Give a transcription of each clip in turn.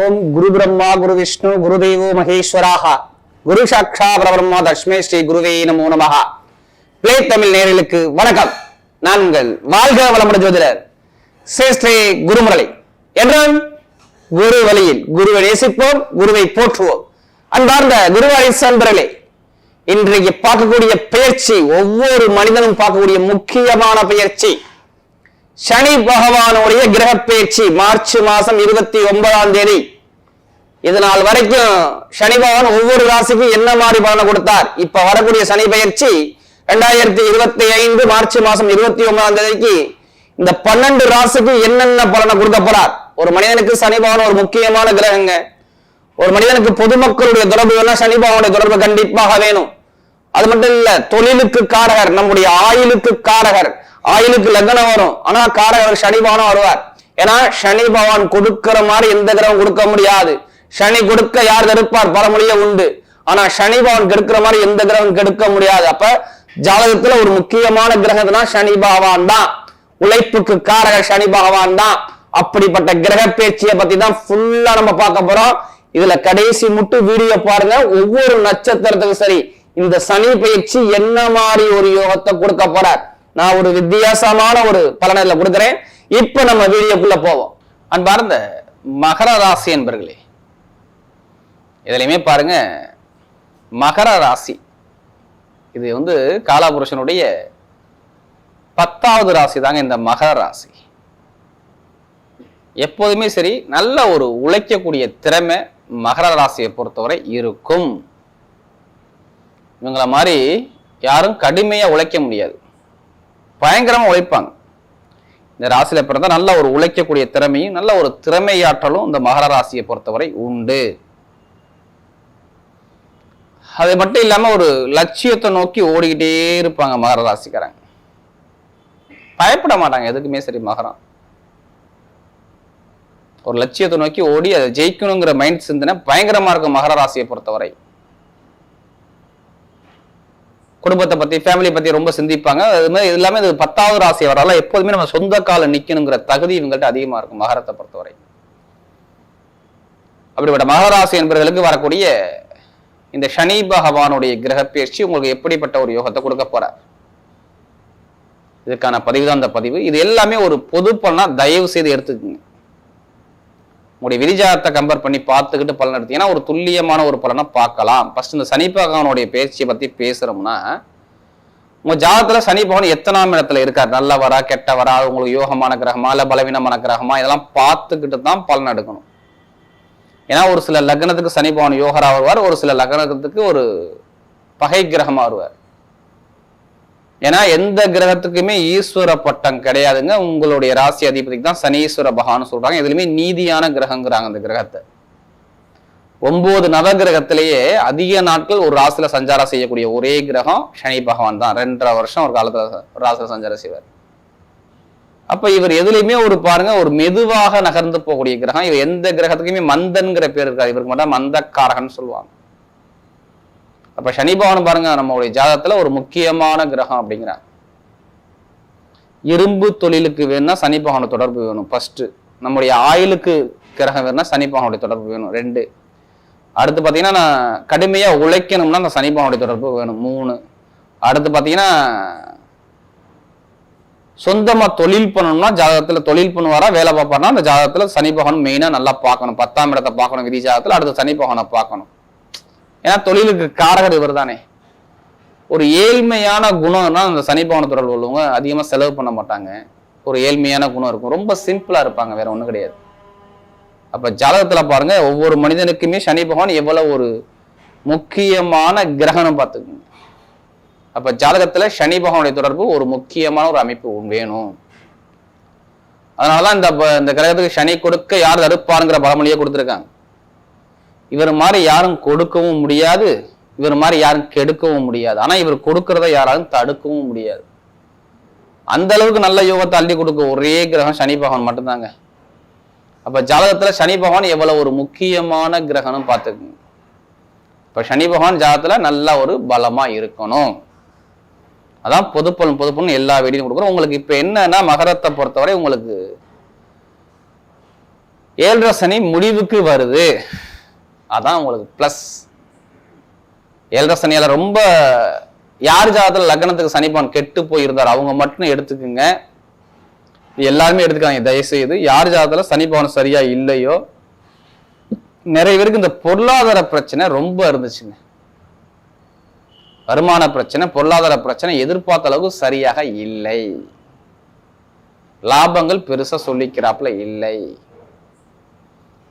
ஓம் குரு பிரம்மா குரு விஷ்ணு குரு தெய்வோ மகேஸ்வராக. குரு சாட்சா பிரபிரம்மா தஷ்மே ஸ்ரீ குருவே நமோ நமஹ. பிளே தமிழ் நேரலுக்கு வணக்கம். நான் உங்கள் வாழ்க வளமுடன் ஜோதிடர் ஸ்ரீ ஸ்ரீ குருமுரளி. என்றும் குரு வழியில் குருவை நேசிப்போம் குருவை போற்றுவோம். அன்பார்ந்த குருவாரி சன்பர்களே இன்றைக்கு பார்க்கக்கூடிய பயிற்சி ஒவ்வொரு மனிதனும் பார்க்கக்கூடிய முக்கியமான பயிற்சி சனி பகவானுடைய கிரக பேச்சு மார்ச் மாசம் இருபத்தி ஒன்பதாம் தேதி. இது நாள் வரைக்கும் சனி பகவான் ஒவ்வொரு ராசிக்கும் என்ன மாதிரி பலனை கொடுத்தார்? இப்ப வரக்கூடிய சனி பயிற்சி ரெண்டாயிரத்தி இருபத்தி ஐந்து மார்ச் மாசம் இருபத்தி ஒன்பதாம் தேதிக்கு இந்த பன்னெண்டு ராசிக்கு என்னென்ன பலனை கொடுக்க போறார்? ஒரு மனிதனுக்கு சனி பகவான் ஒரு முக்கியமான கிரகங்க. ஒரு மனிதனுக்கு பொதுமக்களுடைய தொடர்பு வேணா சனி பகவானுடைய தொடர்பு கண்டிப்பாக வேணும். அது மட்டும் இல்ல தொழிலுக்கு காரகர் நம்முடைய ஆயுளுக்கு காரகர். ஆயுளுக்கு லக்னம் வரும். ஆனா காரகர் சனி வருவார். ஏன்னா சனி பகவான் கொடுக்கிற மாதிரி எந்த கிரகம் கொடுக்க முடியாது. சனி கொடுக்க யார் தடுப்பார் பரமொழியே உண்டு. ஆனா சனி பகவான் கெடுக்கிற மாதிரி எந்த கிரகம் கெடுக்க முடியாது. அப்ப ஜாதகத்துல ஒரு முக்கியமான கிரகம்னா சனி பகவான் தான். உழைப்புக்கு காரகர் சனி பகவான் தான். அப்படிப்பட்ட கிரக பேச்சியை பத்தி தான் ஃபுல்லா நம்ம பார்க்க போறோம். இதுல கடைசி முட்டு வீடியோ பாருங்க. ஒவ்வொரு நட்சத்திரத்துக்கும் சரி இந்த சனி பயிற்சி என்ன மாதிரி ஒரு யோகத்தை கொடுக்க போறார்? நான் ஒரு வித்தியாசமான ஒரு பலனை கொடுக்குறேன். இப்ப நம்ம வீடியோக்குள்ள போவோம். அன்பார்ந்த மகர ராசி என்பர்களே இதுலையுமே பாருங்க மகர ராசி. இது வந்து காலாபுருஷனுடைய பத்தாவது ராசி தாங்க இந்த மகர ராசி. எப்போதுமே சரி நல்ல ஒரு உழைக்கக்கூடிய திறமை மகர ராசியை பொறுத்தவரை இருக்கும். இவங்கள மாதிரி யாரும் கடுமையா உழைக்க முடியாது. பயங்கரமா உழைப்பாங்க. இந்த ராசியில பிறந்தா நல்ல ஒரு உழைக்கக்கூடிய திறமையும் நல்ல ஒரு திறமையாற்றலும் இந்த மகர ராசியை பொறுத்தவரை உண்டு. அது மட்டும் இல்லாம ஒரு லட்சியத்தை நோக்கி ஓடிக்கிட்டே இருப்பாங்க மகர ராசிக்காரங்க. பயப்பட மாட்டாங்க எதுக்குமே சரி மகரம். ஒரு லட்சியத்தை நோக்கி ஓடி அதை ஜெயிக்கணுங்கிற மைண்ட் சிந்தனை பயங்கரமா இருக்கும் மகர ராசியை பொறுத்தவரை. குடும்பத்தை பத்தி ஃபேமிலி பத்தி ரொம்ப சிந்திப்பாங்க. அது மாதிரி எல்லாமே இது பத்தாவது ராசி வரலாம் எப்போதுமே நம்ம சொந்த கால நிக்கணுங்கிற தகுதி இவங்கள்ட்ட அதிகமா இருக்கும் மகரத்தை பொறுத்தவரை. அப்படிப்பட்ட மகராசி என்பவர்களுக்கு வரக்கூடிய இந்த சனி பகவானுடைய கிரக பயிற்சி உங்களுக்கு எப்படிப்பட்ட ஒரு யோகத்தை கொடுக்க போறார் இதுக்கான பதிவு தான் அந்த பதிவு. இது எல்லாமே ஒரு பொது பலனா தயவு செய்து எடுத்துக்கோங்க. உங்களுடைய விரிஜாதத்தை கம்பேர் பண்ணி பார்த்துக்கிட்டு பலன் எடுத்தீங்கன்னா ஒரு துல்லியமான ஒரு பலனை பார்க்கலாம். ஃபர்ஸ்ட் இந்த சனி பகவானுடைய பேச்சியை பற்றி பேசுகிறோம்னா உங்கள் ஜாதகத்துல சனி பகவான் எத்தனாம் இடத்துல இருக்கார்? நல்லவரா கெட்டவரா உங்களுக்கு யோகமான கிரகமா இல்லை பலவீனமான கிரகமா? இதெல்லாம் பார்த்துக்கிட்டு தான் பலன் எடுக்கணும். ஏன்னா ஒரு சில லக்னத்துக்கு சனி பகவான் யோகரா வருவார் ஒரு சில லக்னத்துக்கு ஒரு பகை கிரகமாக வருவார். ஏன்னா எந்த கிரகத்துக்குமே ஈஸ்வர பட்டம் கிடையாதுங்க. உங்களுடைய ராசி அதிபதிக்கு தான் சனீஸ்வர பகவான் சொல்றாங்க. எதுலையுமே நீதியான கிரகங்கிறாங்க அந்த கிரகத்தை. ஒன்பது நவகிரகத்திலேயே அதிக நாட்கள் ஒரு ராசியில சஞ்சாரம் செய்யக்கூடிய ஒரே கிரகம் சனி பகவான் தான். ரெண்டரை வருஷம் ஒரு காலத்துல ஒரு ராசியில சஞ்சாரம் செய்வார். அப்ப இவர் எதுலையுமே ஒரு பாருங்க ஒரு மெதுவாக நகர்ந்து போகக்கூடிய கிரகம். இவர் எந்த கிரகத்துக்குமே மந்தன்கிற பேர் இருக்காது. இவருக்கு மட்டும் மந்தக்காரகன் சொல்லுவாங்க. அப்ப சனி பகவான் பாருங்க நம்மளுடைய ஜாதகத்துல ஒரு முக்கியமான கிரகம் அப்படிங்கிறார். இரும்பு தொழிலுக்கு வேணும்னா சனி பகவான தொடர்பு வேணும். ஃபர்ஸ்ட் நம்முடைய ஆயுளுக்கு கிரகம் வேணும்னா சனி பகவானுடைய தொடர்பு வேணும். ரெண்டு அடுத்து பார்த்தீங்கன்னா நான் கடுமையா உழைக்கணும்னா அந்த சனி பகவானுடைய தொடர்பு வேணும். மூணு அடுத்து பார்த்தீங்கன்னா சொந்தமா தொழில் பண்ணணும்னா ஜாதகத்துல தொழில் பண்ணுவாரா வேலை பார்ப்பாருனா அந்த ஜாதகத்துல சனி பகவான் மெயினா நல்லா பார்க்கணும். பத்தாம் இடத்தை பார்க்கணும் விதி ஜாதகத்துல அடுத்து சனி பகவானை பார்க்கணும். ஏன்னா தொழிலுக்கு காரகர் இவர் தானே ஒரு ஏழ்மையான குணம்னா அந்த சனிபவன பகவான தொடர்பு உள்ளவங்க அதிகமாக செலவு பண்ண மாட்டாங்க. ஒரு ஏழ்மையான குணம் இருக்கும். ரொம்ப சிம்பிளாக இருப்பாங்க வேற ஒன்றும் கிடையாது. அப்போ ஜாதகத்தில் பாருங்க ஒவ்வொரு மனிதனுக்குமே சனி பகவான் எவ்வளோ ஒரு முக்கியமான கிரகணம் பார்த்துக்குங்க. அப்போ ஜாதகத்தில் சனி பகவானுடைய தொடர்பு ஒரு முக்கியமான ஒரு அமைப்பு வேணும். அதனாலதான் இந்த ப- இந்த கிரகத்துக்கு சனி கொடுக்க யார் தடுப்பாருங்கிற பழமொழியை கொடுத்துருக்காங்க. இவர் மாதிரி யாரும் கொடுக்கவும் முடியாது. இவர் மாதிரி யாரும் கெடுக்கவும் முடியாது. ஆனா இவர் கொடுக்கறத யாராலும் தடுக்கவும் முடியாது. அந்த அளவுக்கு நல்ல யோகத்தை அள்ளி கொடுக்க ஒரே கிரகம் சனி பகவான் மட்டும்தாங்க. அப்ப ஜாதகத்துல சனி பகவான் எவ்வளவு ஒரு முக்கியமான கிரகம்னு பார்த்துக்குங்க. இப்ப சனி பகவான் ஜாதகத்துல நல்ல ஒரு பலமா இருக்கணும். அதான் பொதுப்பலன் பொதுப்பலன் எல்லா வீடியும் கொடுக்குறோம். உங்களுக்கு இப்ப என்னன்னா மகரத்தை பொறுத்தவரை உங்களுக்கு ஏழரை சனி முடிவுக்கு வருது. அதான் உங்களுக்கு ப்ளஸ் ஏழரை சனியால ரொம்ப யார் ஜாதத்தில் லக்னத்துக்கு சனிப்பான் கெட்டு போயிருந்தார் அவங்க மட்டும் எடுத்துக்குங்க. எல்லாருமே எடுத்துக்காங்க தயவு செய்து யார் ஜாதத்தில் சனிப்பவன் சரியா இல்லையோ நிறைய பேருக்கு இந்த பொருளாதார பிரச்சனை ரொம்ப இருந்துச்சுங்க. வருமான பிரச்சனை பொருளாதார பிரச்சனை எதிர்பார்த்த அளவுக்கு சரியாக இல்லை. லாபங்கள் பெருசா சொல்லிக்கிறாப்புல இல்லை.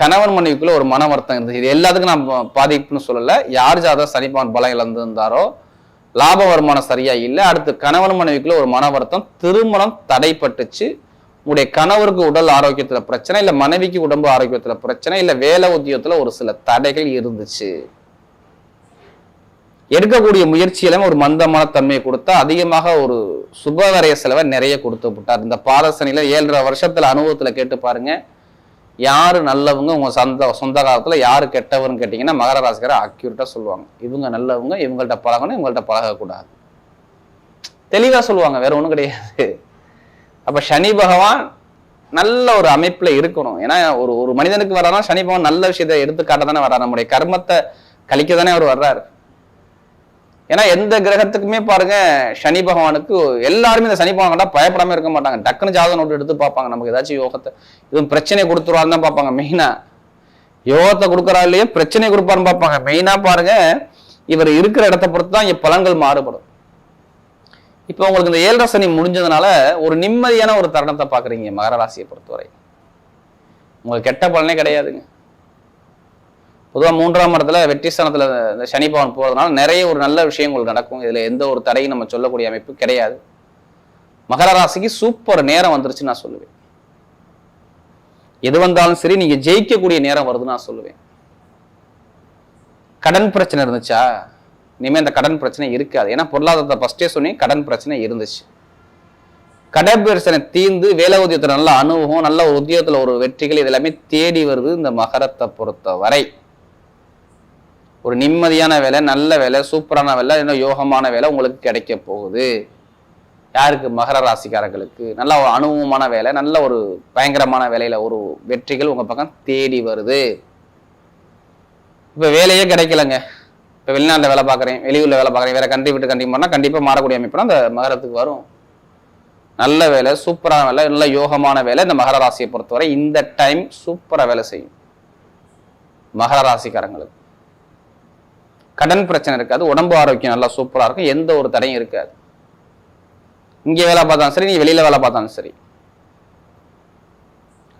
கணவன் மனைவிக்குள்ள ஒரு மன வருத்தம் இருந்துச்சு. இது எல்லாத்துக்கும் நான் பாதிப்புன்னு சொல்லலை. யார் ஜாதகம் சனிப்பான் பலம் இழந்திருந்தாரோ லாப வருமானம் சரியா இல்லை அடுத்து கணவன் மனைவிக்குள்ள ஒரு மன வருத்தம் திருமணம் தடைப்பட்டுச்சு. உங்களுடைய கணவருக்கு உடல் ஆரோக்கியத்துல பிரச்சனை இல்லை மனைவிக்கு உடம்பு ஆரோக்கியத்துல பிரச்சனை இல்லை வேலை உத்தியோகத்துல ஒரு சில தடைகள் இருந்துச்சு. எடுக்கக்கூடிய முயற்சியிலும் ஒரு மந்தமான தன்மையை கொடுத்தா அதிகமாக ஒரு சுபகாரிய செலவை நிறைய கொடுத்து விட்டார். இந்த பாதசனில ஏழரை வருஷத்துல அனுபவத்துல கேட்டு பாருங்க. யாரு நல்லவங்க உங்க சொந்த சொந்த காலத்துல யாரு கெட்டவர்னு கேட்டிங்கன்னா மகர ராசிக்கார அக்யூரேட்டா சொல்லுவாங்க. இவங்க நல்லவங்க இவங்கள்ட்ட பழகணும் இவங்கள்ட்ட பழகக்கூடாது. தெளிவா சொல்லுவாங்க வேற ஒன்றும் கிடையாது. அப்போ சனி பகவான் நல்ல ஒரு அமைப்புல இருக்கணும். ஏன்னா ஒரு ஒரு மனிதனுக்கு வரானா சனி பகவான் நல்ல விஷயத்தை எடுத்துக்காட்ட தானே வர்றார். நம்முடைய கர்மத்தை கழிக்க தானே அவர் வர்றாரு. ஏன்னா எந்த கிரகத்துக்குமே பாருங்க சனி பகவானுக்கு எல்லாருமே இந்த சனி பகவான் கண்டா பயப்படாம இருக்க மாட்டாங்க. டக்குன்னு ஜாதக நோட்டு எடுத்து பார்ப்பாங்க. நமக்கு ஏதாச்சும் யோகத்தை இதுவும் பிரச்சனை கொடுத்துருவான்னு தான் பார்ப்பாங்க மெயினா யோகத்தை கொடுக்குறா இல்லையே பிரச்சனை கொடுப்பாருன்னு பார்ப்பாங்க. மெயினா பாருங்க இவர் இருக்கிற இடத்த பொறுத்து தான் இங்க பலன்கள் மாறுபடும். இப்போ உங்களுக்கு இந்த ஏழரை சனி முடிஞ்சதுனால ஒரு நிம்மதியான ஒரு தருணத்தை பாக்குறீங்க மகர ராசியை பொறுத்தவரை. உங்களுக்கு கெட்ட பலனே கிடையாதுங்க. பொதுவாக மூன்றாம் இடத்துல வெற்றி ஸ்தானத்தில் இந்த சனி பவன் போகிறதுனால நிறைய ஒரு நல்ல விஷயங்கள் நடக்கும். இதில் எந்த ஒரு தடையும் நம்ம சொல்லக்கூடிய அமைப்பு கிடையாது. மகர ராசிக்கு சூப்பர் நேரம் வந்துருச்சு நான் சொல்லுவேன். எது வந்தாலும் சரி நீங்கள் ஜெயிக்கக்கூடிய நேரம் வருதுன்னு நான் சொல்லுவேன். கடன் பிரச்சனை இருந்துச்சா? இனிமேல் அந்த கடன் பிரச்சனை இருக்காது. ஏன்னா பொருளாதாரத்தை ஃபஸ்ட்டே சொன்னீங்க கடன் பிரச்சனை இருந்துச்சு. கடன் பிரச்சனை தீர்ந்து வேலை உதயத்தில் நல்ல அனுபவம் நல்ல ஒரு ஒரு வெற்றிகள் இது எல்லாமே தேடி வருது இந்த மகரத்தை பொறுத்த வரை ஒரு நிம்மதியான வேலை நல்ல வேலை சூப்பரான வேலை இன்னும் யோகமான வேலை உங்களுக்கு கிடைக்க போகுது. யாருக்கு? மகர ராசிக்காரர்களுக்கு. நல்ல ஒரு அனுபவமான வேலை நல்ல ஒரு பயங்கரமான வேலையில் ஒரு வெற்றிகள் உங்கள் பக்கம் தேடி வருது. இப்போ வேலையே கிடைக்கலங்க. இப்போ வெளிநாட்டில் வேலை பார்க்குறேன் வெளியூரில் வேலை பார்க்குறேன் வேற கண்ட்ரி விட்டு கண்ட்ரி பண்ணா மாறக்கூடிய அமைப்புனா அந்த மகரத்துக்கு வரும். நல்ல வேலை சூப்பரான வேலை நல்ல யோகமான வேலை இந்த மகர ராசியை பொறுத்தவரை இந்த டைம் சூப்பராக வேலை செய்யும். மகர ராசிக்காரங்களுக்கு. கடன் பிரச்சனை இருக்காது உடம்பு ஆரோக்கியம் நல்லா சூப்பரா இருக்கும் எந்த ஒரு தடையும் இருக்காது. இங்கே வேலை பார்த்தாலும் சரி நீ வெளியில வேலை பார்த்தாலும் சரி.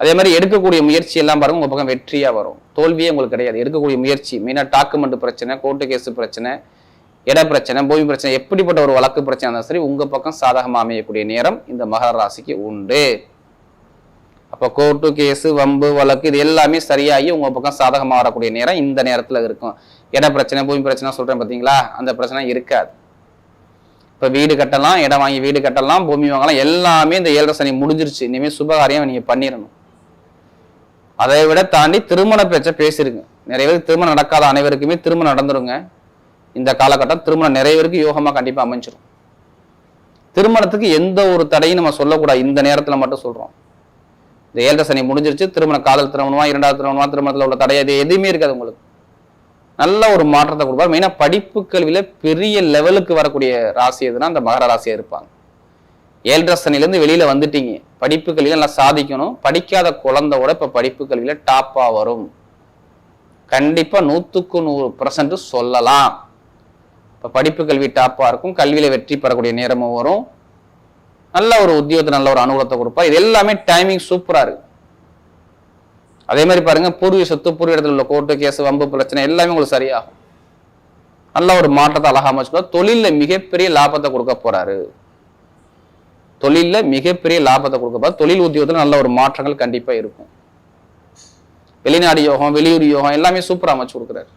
அதே மாதிரி எடுக்கக்கூடிய முயற்சி எல்லாம் பாருங்க உங்க பக்கம் வெற்றியா வரும். தோல்வியே உங்களுக்கு கிடையாது. எடுக்கக்கூடிய முயற்சி மெயினா டாக்குமெண்ட் பிரச்சனை கோர்ட்டு கேஸு பிரச்சனை இட பிரச்சனை பூமி பிரச்சனை எப்படிப்பட்ட ஒரு வழக்கு பிரச்சனை இருந்தாலும் சரி உங்க பக்கம் சாதகமாக அமையக்கூடிய நேரம் இந்த மகர ராசிக்கு உண்டு. அப்போ கோர்ட்டு கேஸு வம்பு வழக்கு இது எல்லாமே சரியாகி உங்கள் பக்கம் சாதகமாக வரக்கூடிய நேரம் இந்த நேரத்தில் இருக்கும். இட பிரச்சனை பூமி பிரச்சனை சொல்றேன் பார்த்தீங்களா அந்த பிரச்சனை இருக்காது. இப்போ வீடு கட்டலாம் இடம் வாங்கி வீடு கட்டலாம் பூமி வாங்கலாம் எல்லாமே இந்த ஏழரை சனி முடிஞ்சிருச்சு. இனிமேல் சுபகாரியம் நீங்கள் பண்ணிடணும். அதை விட தாண்டி திருமண பேச்சை பேசிருங்க. நிறைய பேருக்கு திருமணம் நடக்காத அனைவருக்குமே திருமணம் நடந்துருங்க. இந்த காலகட்டம் திருமணம் நிறைய பேருக்கு யோகமாக கண்டிப்பாக அமைஞ்சிடும் திருமணத்துக்கு எந்த ஒரு தடையும் நம்ம சொல்லக்கூடாது. இந்த நேரத்தில் மட்டும் சொல்கிறோம் இந்த ஏழரை சனி முடிஞ்சிருச்சு திருமண காதல் திருமணமா இரண்டாவது திருமணமா திருமணத்தில் உள்ள தடை அது எதுவுமே இருக்காது உங்களுக்கு. நல்ல ஒரு மாற்றத்தை கொடுப்பார். மெயினாக படிப்பு கல்வியில் பெரிய லெவலுக்கு வரக்கூடிய ராசி எதுனா அந்த மகர ராசியாக இருப்பாங்க. ஏழரை சனிலேருந்து வெளியில் வந்துட்டீங்க. படிப்பு கல்வியில் நல்லா சாதிக்கணும். படிக்காத குழந்தையோட இப்போ படிப்பு கல்வியில் டாப்பாக வரும். கண்டிப்பாக நூற்றுக்கு நூறு பர்சன்ட் சொல்லலாம். இப்போ படிப்பு கல்வி டாப்பாக இருக்கும். கல்வியில் வெற்றி பெறக்கூடிய நேரமும் வரும். நல்ல ஒரு உத்தியோகத்தை நல்ல ஒரு அனுகூலத்தை கொடுப்பா. இது எல்லாமே டைமிங் சூப்பராக இருக்கு. அதே மாதிரி பாருங்க பூர்வீக சொத்து பூர்வீக இடத்துல உள்ள கோர்ட்டு கேஸ் வம்பு பிரச்சனை எல்லாமே உங்களுக்கு சரியாகும். நல்ல ஒரு மாற்றத்தை அழகாம வச்சுக்கோ தொழிலில் மிகப்பெரிய லாபத்தை கொடுக்க போறாரு. தொழிலில் மிகப்பெரிய லாபத்தை கொடுக்க போறாரு. தொழில் உத்தியோகத்தில் நல்ல ஒரு மாற்றங்கள் கண்டிப்பாக இருக்கும். வெளிநாடு யோகம் வெளியூர் யோகம் எல்லாமே சூப்பராக அமைச்சு கொடுக்குறாரு.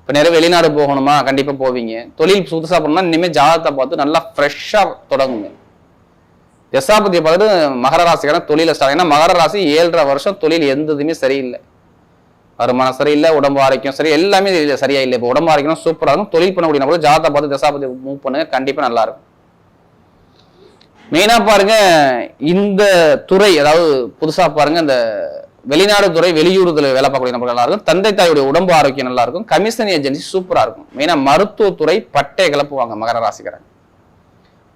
இப்போ நிறைய வெளிநாடு போகணுமா? கண்டிப்பாக போவீங்க. தொழில் புதுசாக பண்ணணும்னா இனிமேல் ஜாதகத்தை பார்த்து நல்லா ஃப்ரெஷ்ஷாக தொடங்குங்க. தசாபதியை பார்த்துட்டு மகர ராசிக்காரன் தொழில ஸ்டார்ட் ஏன்னா மகர ராசி ஏழரை வருஷம் தொழில் எந்த இதுவுமே சரியில்லை. வருமானம் சரியில்லை உடம்பு ஆரோக்கியம் சரி எல்லாமே இல்லை சரியா இல்லை இப்போ உடம்பு ஆரோக்கியம் சூப்பராக இருக்கும். தொழில் பண்ணக்கூடிய நபர் ஜாதகத்தை பார்த்து தசாபதி மூவ் பண்ணுங்க. கண்டிப்பாக நல்லா இருக்கும். மெயினா பாருங்க இந்த துறை அதாவது புதுசாக பாருங்க இந்த வெளிநாடு துறை வெளியூர்ல வேலை பார்க்கக்கூடிய நபர்கள் நல்லா இருக்கும். தந்தை தாயுடைய உடம்பு ஆரோக்கியம் நல்லா இருக்கும். கமிஷன் ஏஜென்சி சூப்பராக இருக்கும். மெயினாக மருத்துவத்துறை பட்டை கிளப்புவாங்க மகர ராசிக்காரங்க.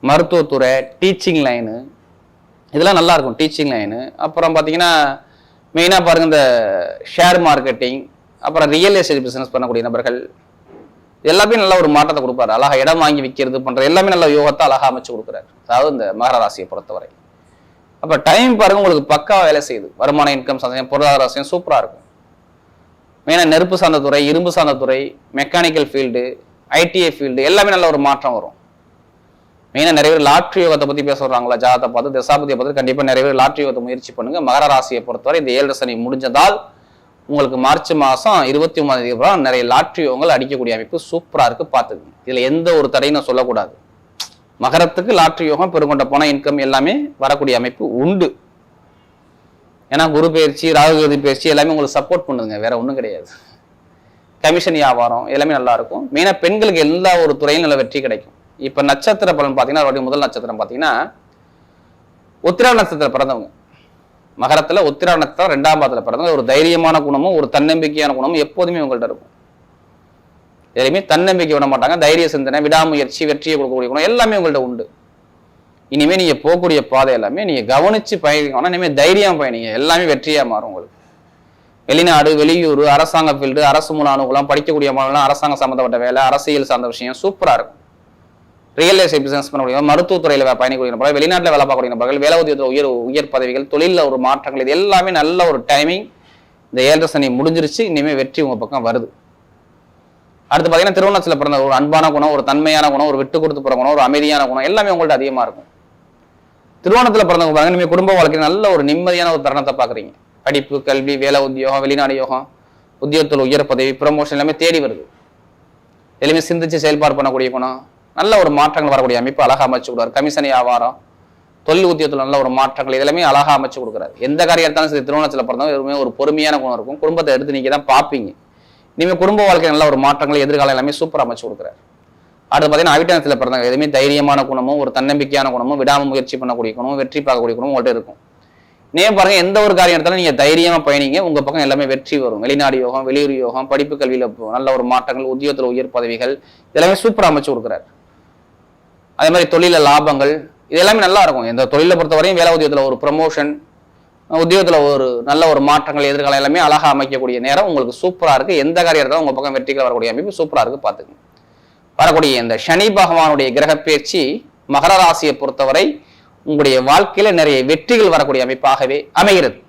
மருத்துவத்துறை டீச்சிங் லைனு இதெல்லாம் நல்லா இருக்கும் டீச்சிங் லைனு அப்புறம் பார்த்தீங்கன்னா மெயினாக பாருங்க இந்த ஷேர் மார்க்கெட்டிங் அப்புறம் ரியல் எஸ்டேட் பிஸ்னஸ் பண்ணக்கூடிய நபர்கள் எல்லாமே நல்ல ஒரு மாற்றத்தை கொடுப்பாரு. அழகாக இடம் வாங்கி விற்கிறது பண்ணுற எல்லாமே நல்ல யோகத்தை அழகாக அமைச்சு கொடுக்குறாரு. அதாவது இந்த மகர ராசியை பொறுத்தவரை. அப்போ டைம் பாருங்க உங்களுக்கு பக்கா வேலை செய்யுது. வருமான இன்கம் சார்ந்த பொருளாதார ராசியம் சூப்பராக இருக்கும். மெயினாக நெருப்பு சார்ந்த துறை இரும்பு சார்ந்த துறை மெக்கானிக்கல் ஃபீல்டு ஐடிஐ ஃபீல்டு எல்லாமே நல்ல ஒரு மாற்றம் வரும். மெயினாக நிறைய பேர் லாட்ரி யோகத்தை பற்றி பேச வர்றாங்களா ஜாதத்தை பார்த்து தசாபதியை பார்த்து கண்டிப்பாக நிறைய பேர் லாட்ரி யோகத்தை முயற்சி பண்ணுங்கள் மகர ராசியை பொறுத்தவரை இந்த ஏழு சனி முடிஞ்சதால் உங்களுக்கு மார்ச் மாதம் இருபத்தி ஒன்பதாம் தேதி அப்புறம் நிறைய லாட்ரி யோகங்கள் அடிக்கக்கூடிய அமைப்பு சூப்பராக இருக்குது பார்த்துக்குங்க இதில் எந்த ஒரு தடையும் நான் சொல்லக்கூடாது. மகரத்துக்கு லாட்ரி யோகம் பெருங்கொண்ட போன இன்கம் எல்லாமே வரக்கூடிய அமைப்பு உண்டு. ஏன்னா குரு பயிற்சி ராகுகதி பயிற்சி எல்லாமே உங்களுக்கு சப்போர்ட் பண்ணுதுங்க. வேற ஒன்றும் கிடையாது. கமிஷன் வியாபாரம் எல்லாமே நல்லா இருக்கும். மெயினாக பெண்களுக்கு எல்லா ஒரு துறையும் நல்ல வெற்றி கிடைக்கும். இப்போ நட்சத்திர பலன் பார்த்தீங்கன்னா அவருடைய முதல் நட்சத்திரம் பார்த்தீங்கன்னா உத்திரா நட்சத்திரம் பிறந்தவங்க. மகரத்தில் உத்திரா நட்சத்திரம் ரெண்டாம் பாதத்தில் பிறந்தவங்க. ஒரு தைரியமான குணமும் ஒரு தன்னம்பிக்கையான குணமும் எப்போதுமே உங்கள்கிட்ட இருக்கும். எதுலையுமே தன்னம்பிக்கை விட மாட்டாங்க. தைரிய சிந்தனை விடாமுயற்சி வெற்றியை கொடுக்கக்கூடிய குணம் எல்லாமே உங்கள்கிட்ட உண்டு. இனிமேல் நீங்கள் போகக்கூடிய பாதை எல்லாமே நீங்கள் கவனித்து பயணிக்கணும். இனிமேல் தைரியம் பயணிங்க. எல்லாமே வெற்றியாக மாறும் உங்களுக்கு. வெளிநாடு வெளியூர் அரசாங்க ஃபீல்டு அரசு மூல அனுகூலம் படிக்கக்கூடிய மாணவர்கள் அரசாங்க சம்மந்தப்பட்ட வேலை அரசியல் சார்ந்த விஷயம் சூப்பராக இருக்கும். ரியல் எஸ்டேட் பிசினஸ் பண்ணக்கூடிய மருத்துவத்துறையில் பயணிக்கூடிய நபர்கள் வெளிநாட்டில் வேலை பார்க்கக்கூடிய நபர்கள் வேலை உத்தியோகத்தில் உயர் உயர் பதவிகள் தொழிலில் ஒரு மாற்றங்கள் இது எல்லாமே நல்ல ஒரு டைமிங் இந்த ஏழரை சனி முடிஞ்சிருச்சு இனிமேல் வெற்றி உங்க பக்கம் வருது. அடுத்து பார்த்தீங்கன்னா திருவண்ணத்தில் பிறந்த ஒரு அன்பான குணம் ஒரு தன்மையான குணம் ஒரு விட்டு கொடுத்து போகிற குணம் ஒரு அமைதியான குணம் எல்லாமே உங்கள்ட்ட அதிகமாக இருக்கும். திருவோணத்தில் பிறந்தவங்க பாருங்க நீங்கள் குடும்ப வாழ்க்கையில் நல்ல ஒரு நிம்மதியான ஒரு தருணத்தை பார்க்குறீங்க படிப்பு கல்வி வேலை உத்தியோகம் வெளிநாடு யோகம் உத்தியோகத்தில் உயர் பதவி ப்ரமோஷன் எல்லாமே தேடி வருது. எல்லாமே சிந்திச்சு செயல்பாடு பண்ணக்கூடிய குணம் நல்ல ஒரு மாற்றங்கள் வரக்கூடிய அமைப்பு அழகாக அமைச்சு கொடுவார் கமிஷன் வியாபாரம் தொழில் உத்தியத்தில் நல்ல ஒரு மாற்றங்கள் இதெல்லாமே அழகாக அமைச்சு கொடுக்குறாரு. எந்த காரியம் எடுத்தாலும் சரி திருவண்ணத்தில் பிறந்தவங்க எதுவுமே ஒரு பொறுமையான குணம் இருக்கும். குடும்பத்தை எடுத்து நீங்கள் தான் பார்ப்பீங்க இனிமேல் குடும்ப வாழ்க்கை நல்ல ஒரு மாற்றங்கள் எதிர்காலம் எல்லாமே சூப்பராக அமைச்சு கொடுக்குறாரு. அடுத்து பார்த்தீங்கன்னா அவிட்டனத்தில் பிறந்தாங்க எதுவுமே தைரியமான குணமும் ஒரு தன்னம்பிக்கையான குணமும் விடாம முயற்சி பண்ணக்கூடிய குணமும் வெற்றி பார்க்கக்கூடிய குணமும் உங்கள்கிட்ட இருக்கும். நேம் பாருங்க எந்த ஒரு காரியம் எடுத்தாலும் நீங்கள் தைரியமாக பயணிங்க. உங்கள் பக்கம் எல்லாமே வெற்றி வரும். வெளிநாடு யோகம் வெளியூர் யோகம் படிப்பு கல்வியில் நல்ல ஒரு மாற்றங்கள் உத்தியோகத்தில் உயர் பதவிகள் இதெல்லாமே சூப்பராக அமைச்சு கொடுக்குறாரு. அதே மாதிரி தொழில லாபங்கள் இது எல்லாமே நல்லா இருக்கும். எந்த தொழிலை பொறுத்தவரையும் வேலை உத்தியோகத்துல ஒரு ப்ரமோஷன் உத்தியோகத்தில் ஒரு நல்ல ஒரு மாற்றங்கள் எதிர்காலம் எல்லாமே அழகாக அமைக்கக்கூடிய நேரம் உங்களுக்கு சூப்பராக இருக்குது எந்த காரியம் எடுத்தாலும் உங்கள் பக்கம் வெற்றிகள் வரக்கூடிய அமைப்பு சூப்பராக இருக்குது பாத்துக்கங்க வரக்கூடிய இந்த சனி பகவானுடைய கிரக பயிற்சி மகர ராசியை பொறுத்தவரை உங்களுடைய வாழ்க்கையில் நிறைய வெற்றிகள் வரக்கூடிய அமைப்பாகவே அமைகிறது.